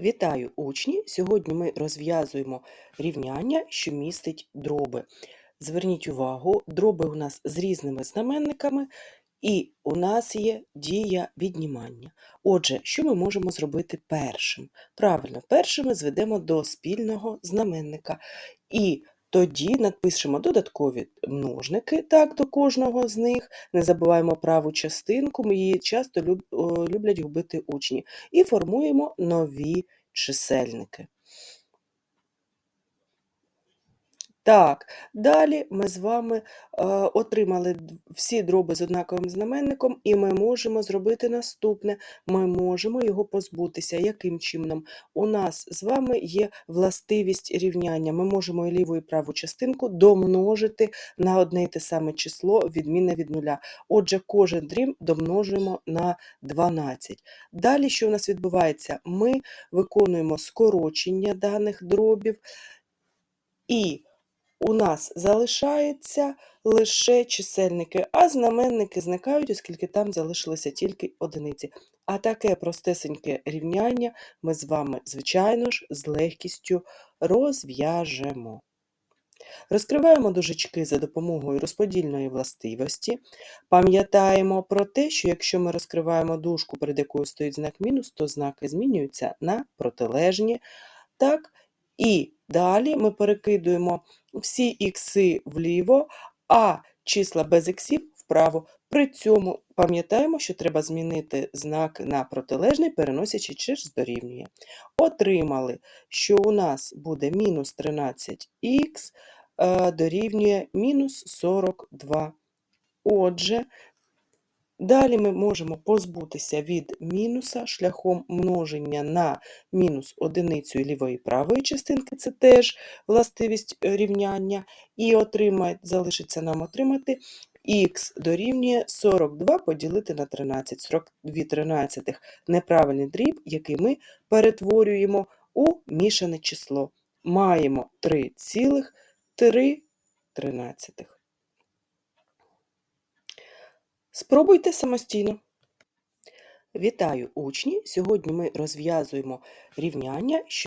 Вітаю, учні! Сьогодні ми розв'язуємо рівняння, що містить дроби. Зверніть увагу, дроби у нас з різними знаменниками, і у нас є дія віднімання. Отже, що ми можемо зробити першим? Правильно, першим ми зведемо до спільного знаменника. І тоді напишемо додаткові множники так, до кожного з них. Не забуваємо праву частинку, її часто люблять губити учні. І формуємо нові чисельники. Так, далі ми з вами е, отримали всі дроби з однаковим знаменником, і ми можемо зробити наступне. Ми можемо його позбутися. Яким чином? У нас з вами є властивість рівняння. Ми можемо і ліву і праву частинку домножити на одне і те саме число, відмінне від нуля. Отже, кожен дріб домножуємо на 12. Далі, що у нас відбувається? Ми виконуємо скорочення даних дробів, і у нас залишаються лише чисельники, а знаменники зникають, оскільки там залишилися тільки одиниці. А таке простесеньке рівняння ми з вами, звичайно ж, з легкістю розв'яжемо. Розкриваємо дужечки за допомогою розподільної властивості. Пам'ятаємо про те, що якщо ми розкриваємо дужку, перед якою стоїть знак мінус, то знаки змінюються на протилежні. Так, і далі ми перекидуємо всі ікси вліво, а числа без іксів вправо. При цьому пам'ятаємо, що треба змінити знак на протилежний, переносячи через дорівнює. Отримали, що у нас буде мінус 13х е, дорівнює мінус 42. Отже, Далі ми можемо позбутися від мінуса шляхом множення на мінус одиницю лівої правої частинки, це теж властивість е, рівняння, і залишиться нам отримати х дорівнює 42 поділити на 13. 42 тринадцятих – неправильний дріб, який ми перетворюємо у мішане число. Маємо 3,3 тринадцятих. Спробуйте самостійно. Вітаю, учні! Сьогодні ми розв'язуємо рівняння,